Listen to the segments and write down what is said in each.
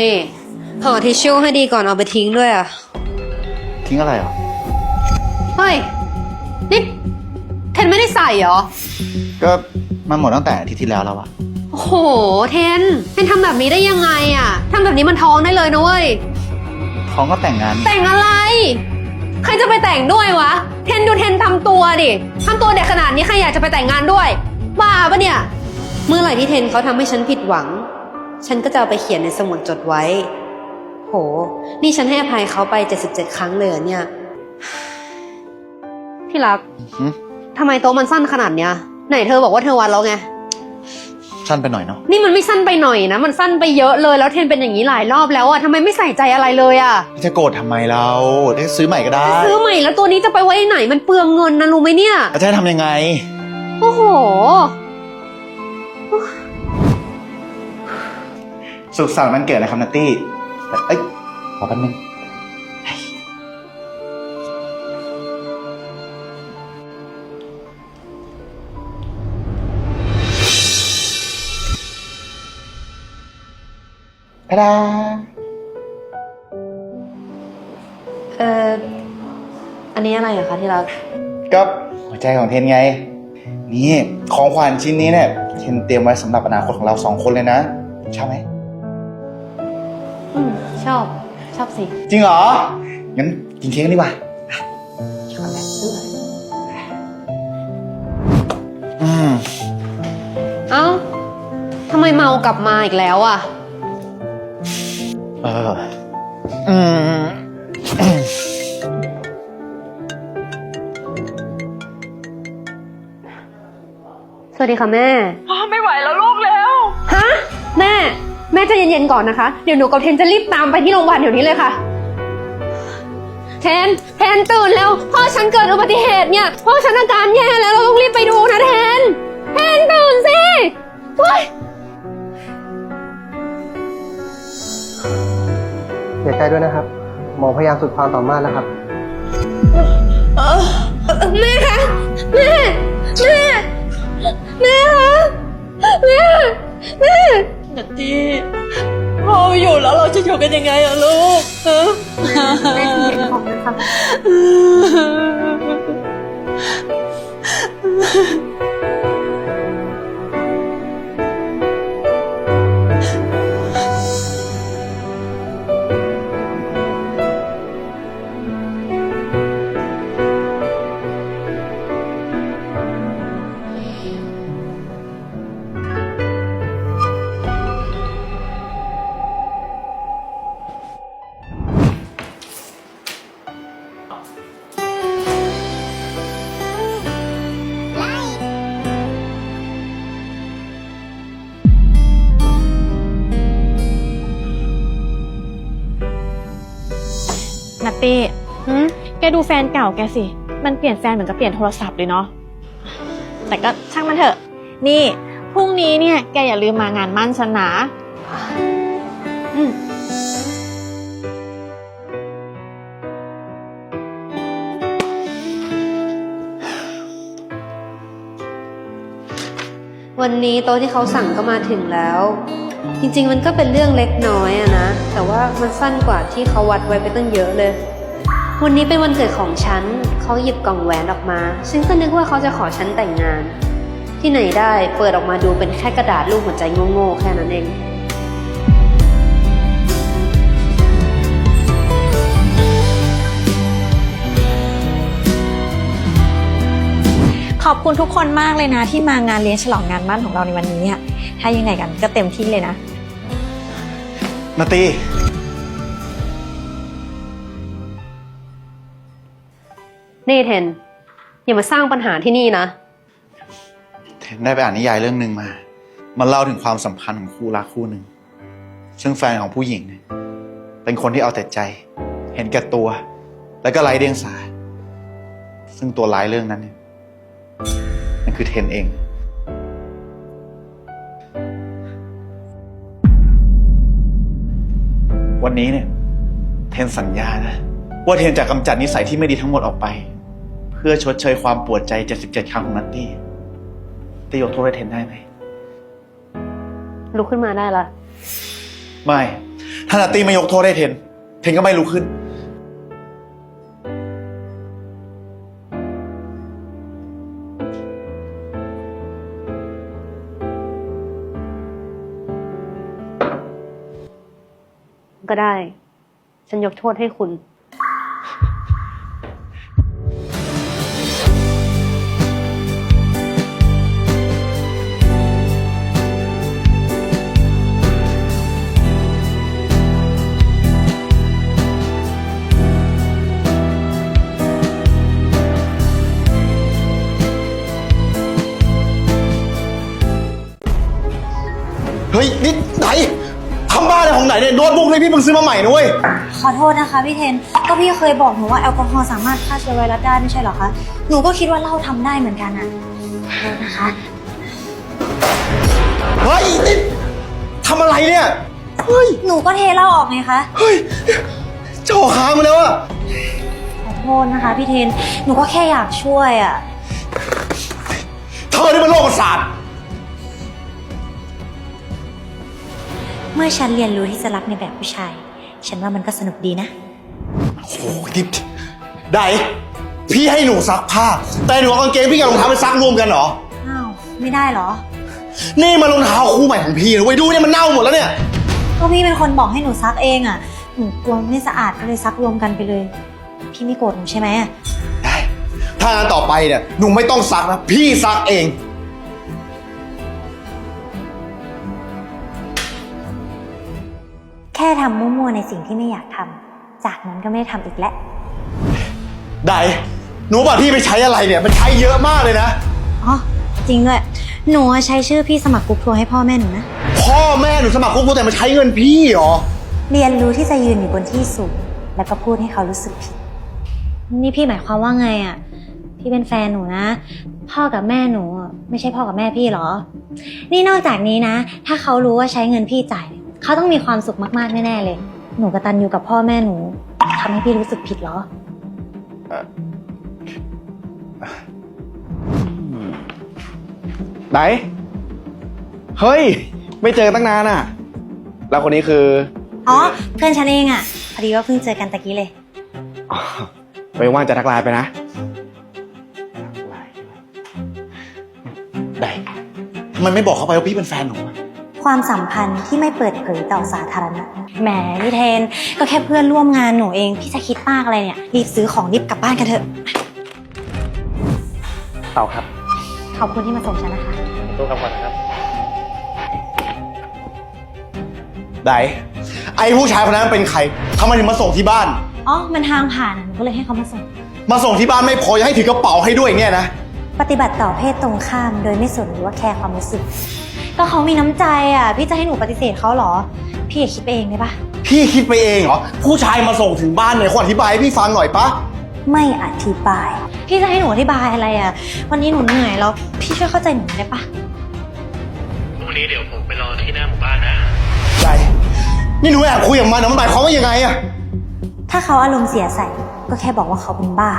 นี่ห่อทิชชู่ให้ดีก่อนเอาไปทิ้งด้วยอะ ทิ้งอะไรอะ เฮ้ย นี่เทนไม่ได้ใส่เหรอ ก็มันหมดตั้งแต่อาทิตย์ที่แล้วแล้วอะโอ้โห เทนเทนทำแบบนี้ได้ยังไงอะทำแบบนี้มันท้องได้เลยนะเว้ย ท้องก็แต่งงานแต่งอะไร ใครจะไปแต่งด้วยวะ เทนดูเทนทำตัวดิทำตัวเด็กขนาดนี้ใครอยากจะไปแต่งงานด้วย บ้าปะเนี่ย เมื่อไหร่ที่เทนเขาทำให้ฉันผิดหวัง ฉันก็จะเอาไปเขียนในสมุดจดไว้ โห นี่ฉันให้อภัยเขาไป 77 ครั้งเลยเหรอเนี่ยที่รักหึทำไมโต๊ะมันสั้นขนาดเนี้ย ไหนเธอบอกว่าเธอวัดแล้วไง สั้นไปหน่อยเนาะนี่มันไม่สั้นไปหน่อยนะ มันสั้นไปเยอะเลย แล้วเทนเป็นอย่างนี้หลายรอบแล้วอะทำไมไม่ใส่ใจอะไรเลยอะจะโกรธทำไมเราได้ซื้อใหม่ก็ได้ซื้อใหม่แล้วตัวนี้จะไปไว้ไหน มันเปลืองเงินนะรู้ไหมเนี่ย แล้วจะให้ทำยังไง โอ้โห สุขสันต์วันเกิดนะครับนัตตี้แต่เอ้ยขอแป๊บนึงตาดาเอ่ออันนี้อะไรอะคะที่รัก ก็หัวใจของเทนไง นี่ของขวัญชิ้นนี้เนี่ยเทนเตรียมไว้สำหรับอนาคตของเราสองคนเลยนะชอบไหม อืมชอบ ชอบสิ จริงเหรอ งั้นกินเค้กกันดีกว่าอะช็อกโกแลตด้วยอืมเอ้าทำไมเมากลับมาอีกแล้วอะเอออืมสวัสดีค่ะแม่ แม่ใจะเย็นๆก่อนนะคะ เดี๋ยวหนูกับเทนจะรีบตามไปที่โรงพยาบาลเดี๋ยวนี้เลยค่ะ เทน เทนตื่นแล้วพ่อฉันเกิดอุบัติเหตุเนี่ยพ่อฉันอาการแย่แล้วเราต้องรีบไปดูนะเทน เทนตื่นสิเฮ้ยเสียใจด้วยนะครับ หมอพยายามสุดความสามารถแล้วครับแม่คะแม่แม่แม่คะแม่แม่ นัตตี้พ่อไม่อยู่แล้วเราจะอยู่กันยังไงอะลูกฮะแม่ขอบคุณค่ะนั ตตี้หืมแกดูแฟนเก่าแกสิ มันเปลี่ยนแฟนเหมือนกับเปลี่ยนโทรศัพท์เลยเนาะ แต่ก็ช่างมันเถอะ นี่ พรุ่งนี้เนี่ยแกอย่าลืมมางานมั่นฉันนะอืมวันนี้โต๊ะที่เขาสั่งก็มาถึงแล้ว จริงๆ มันก็เป็นเรื่องเล็กน้อยอะนะ แต่ว่ามันสั้นกว่าที่เขาวัดไว้ไปตั้งเยอะเลย วันนี้เป็นวันเกิดของฉัน เขาหยิบกล่องแหวนออกมาฉันก็นึกว่าเขาจะขอฉันแต่งงาน ที่ไหนได้เปิดออกมาดูเป็นแค่กระดาษรูปหัวใจโง่ๆแค่นั้นเองขอบคุณทุกคนมากเลยนะที่มางานเลี้ยงฉลองงานมั่นของเราในวันนี้ถ้ายังไงกันก็เต็มที่เลยนะ นาตีนี่เทน อย่ามาสร้างปัญหาที่นี่นะ เทนได้ไปอ่านนิยายเรื่องหนึ่งมา มันเล่าถึงความสัมพันธ์ของคู่รักคู่หนึ่ง ซึ่งแฟนของผู้หญิงเนี่ยเป็นคนที่เอาแต่ใจ เห็นแก่ตัว แล้วก็ไร้เดียงสา ซึ่งตัวร้ายเรื่องนั้นเนี่ยมันคือเทนเอง วันนี้เนี่ย เทนสัญญานะ ว่าเทนจะกำจัดนิสัยที่ไม่ดีทั้งหมดออกไป เพื่อชดเชยความปวดใจ 77 ครั้งของนัตตี้ตี้ยกโทษให้เทนได้ไหมลุกขึ้นมาได้ละไม่ ถ้านัตตี้ไม่ยกโทษให้เทน เทนก็ไม่ลุกขึ้น ก็ได้ ฉันยกโทษให้คุณ เฮ้ย นี่ไหนำบ้าอะไรของไหนเนี่ยโน้ตบุ๊กนี่พี่เพิ่งซื้อมาใหม่นะเว้ยขอโทษนะคะพี่เทน ก็พี่เคยบอกหนูว่าแอลกอฮอล์สามารถฆ่าเชื้อไวรัสได้ไม่ใช่เหรอคะ หนูก็คิดว่าเหล้าทำได้เหมือนกันอะขอโทษนะคะ เฮ้ยนี่ทำอะไรเนี่ยเฮ้ยหนูก็เทเหล้าออกไงคะ เฮ้ยเจ่อค้างมาแล้วอะขอโทษนะคะพี่เทน หนูก็แค่อยากช่วยอะ เธอนี่มันโรคประสาท เมื่อฉันเรียนรู้ที่จะรักในแบบผู้ชาย ฉันว่ามันก็สนุกดีนะ โอ้โหนี่ได้ พี่ให้หนูซักผ้า แต่หนูเอากางเกงพี่กับรองเท้าไปซักรวมกันเหรอ อ้าว ไม่ได้เหรอ นี่มันรองเท้าคู่ใหม่ของพี่นะเว้ยดูเนี่ยมันเน่าหมดแล้วเนี่ย ก็พี่เป็นคนบอกให้หนูซักเองอะหนูกลัวไม่สะอาดก็เลยซักรวมกันไปเลย พี่ไม่โกรธหนูใช่ไหมอะได้ถ้างานต่อไปเนี่ยหนูไม่ต้องซักนะ พี่ซักเอง แค่ทำมั่วๆในสิ่งที่ไม่อยากทำจากนั้นก็ไม่ได้ทำอีกแล้ว ได้หนูบอกพี่ไปใช้อะไรเนี่ย มันใช้เยอะมากเลยนะ อ๋อ จริงด้วยหนูใช้ชื่อพี่สมัครกรุ๊ปทัวร์ให้พ่อแม่หนูนะ พ่อแม่หนูสมัครคุกแต่มาใช้เงินพี่เหรอ เรียนรู้ที่จะยืนอยู่บนที่สูง แล้วก็พูดให้เขารู้สึกผิด นี่พี่หมายความว่าไงอะ พี่เป็นแฟนหนูนะ พ่อกับแม่หนูอะไม่ใช่พ่อกับแม่พี่เหรอ นี่นอกจากนี้นะ ถ้าเขารู้ว่าใช้เงินพี่จ่าย เขาต้องมีความสุขมากๆแน่ๆเลย หนูกตันอยู่กับพ่อแม่หนูทำให้พี่รู้สึกผิดเหรอ ไหน เฮ้ย ไม่เจอตั้งนานอะ แล้วคนนี้คือ อ๋อ เพื่อนฉันเองอะพอดีว่าเพิ่งเจอกันตะกี้เลย อ๋อไม่ว่างจะทักไลน์ไปนะได้ทำไมไม่บอกเขาไปว่าพี่เป็นแฟนหนูอะ ความสัมพันธ์ที่ไม่เปิดเผยต่อสาธารณะแหมพี่เทน ก็แค่เพื่อนร่วมงานหนูเอง พี่จะคิดมากอะไรเนี่ย รีบซื้อของรีบกลับบ้านกันเถอะ เต่าครับขอบคุณที่มาส่งฉันนะคะ ตัวกำกับนะครับ ได้ไอ้ผู้ชายคนนั้นเป็นใครทำไมถึงมาส่งที่บ้าน อ๋อ มันทางผ่านอะหนูก็เลยให้เขามาส่ง มาส่งที่บ้านไม่พอยังให้ถือกระเป๋าให้ด้วยเนี่ยนะ ปฏิบัติต่อเพศตรงข้าม โดยไม่สนหรือว่าแคร์ความรู้สึก ก็เขามีน้ำใจอะ พี่จะให้หนูปฏิเสธเขาเหรอ พี่อย่าคิดไปเองได้ปะพี่คิดไปเองเหรอ ผู้ชายมาส่งถึงบ้านเนี่ยขออธิบายให้พี่ฟังหน่อยปะไม่อธิบาย พี่จะให้หนูอธิบายอะไรอะ วันนี้หนูเหนื่อยแล้ว พี่ช่วยเข้าใจหนูได้ปะพรุ่งนี้เดี๋ยวผมไปรอที่หน้าหมู่บ้านนะได้นี่หนูแอบคุยกับมันนะมันหมายความว่ายังไงอะถ้าเขาอารมณ์เสียใส่ก็แค่บอกว่าเขาเป็นบ้า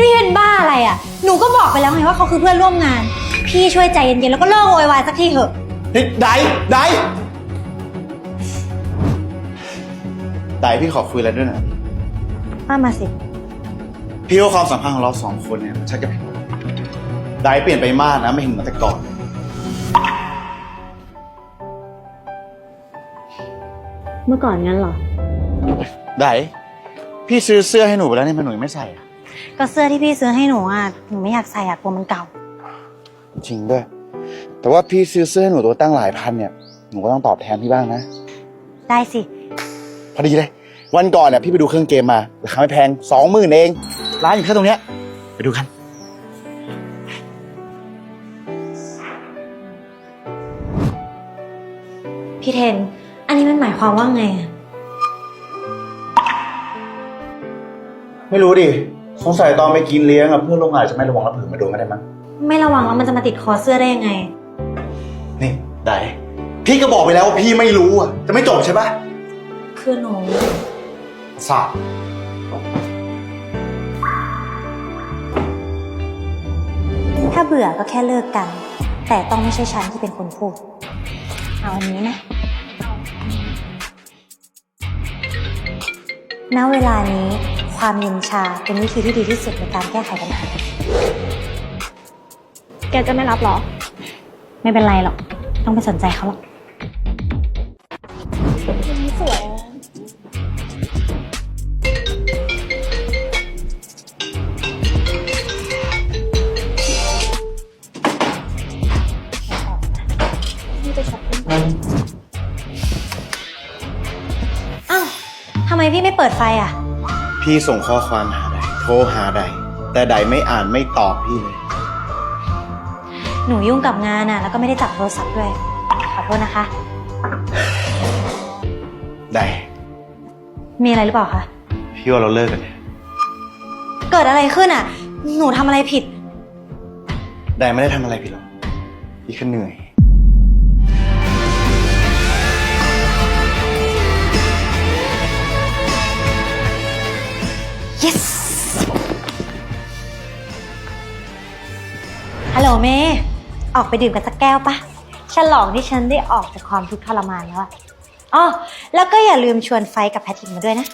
นี่เป็นบ้าอะไรอะ หนูก็บอกไปแล้วไงว่าเขาคือเพื่อนร่วมงาน พี่ช่วยใจเย็นๆ แล้วก็เลิกโวยวายสักทีเถอะ นี่ได้ได้ได้พี่ขอคุยอะไรด้วยนะมามาสิ พี่ว่าความสัมพันธ์ของเราสองคนเนี่ยมันชักจะผิดได้เปลี่ยนไปมากนะ ไม่เห็นเหมือนแต่ก่อน เมื่อก่อนงั้นเหรอ ได้พี่ซื้อเสื้อให้หนูไปแล้วเนี่ยมันหนูยังไม่ใส่อะก็เสื้อที่พี่ซื้อให้หนูอะ หนูไม่อยากใส่อะกลัวมันเก่า จริงด้วย แต่ว่าพี่ซื้อเสื้อให้หนูตัวตั้งหลายพันเนี่ย หนูก็ต้องตอบแทนพี่บ้างนะ ได้สิ พอดีเลย วันก่อนเนี่ยพี่ไปดูเครื่องเกมมา ราคาไม่แพงสองหมื่นเอง ร้านอยู่แค่ตรงเนี้ย ไปดูกัน พี่เทน อันนี้มันหมายความว่าไงอะไม่รู้ดิ สงสัยตอนไปกินเลี้ยงอะเพื่อนร่วมงานจะไม่ระวังรับผืนมาโดนไม่ได้มั้ง ไม่ระวังแล้วมันจะมาติดคอเสื้อได้ยังไง นี่ได้พี่ก็บอกไปแล้วว่าพี่ไม่รู้อะจะไม่จบใช่ปะคือหนู สาบถ้าเบื่อก็แค่เลิกกัน แต่ต้องไม่ใช่ฉันที่เป็นคนพูด เอาอันนี้นะณเวลานี้ความเย็นชาเป็นวิธีที่ดีที่สุดในการแก้ไขปัญหา แกจะไม่รับเหรอ ไม่เป็นไรหรอก ต้องไปสนใจเขาหรอกสวยอ้าวทำไมพี่ไม่เปิดไฟอะ พี่ส่งข้อความหาใด โทรหาใด แต่ใดไม่อ่านไม่ตอบพี่เลย หนูยุ่งกับงานอะแล้วก็ไม่ได้จับโทรศัพท์ด้วย ขอโทษนะคะใดมีอะไรหรือเปล่าคะ พี่ว่าเราเลิกกันเนี่ยเกิดอะไรขึ้นอะหนูทำอะไรผิดใดไม่ได้ทำอะไรผิดหรอก พี่แค่เหนื่อย yes ฮัลโหลเมย์ ออกไปดื่มกันสักแก้วปะฉลองที่ฉันได้ออกจากความทุกข์ทรมานแล้วอะอ๋อแล้วก็อย่าลืมชวนไฟกับแพทิกมาด้วยนะ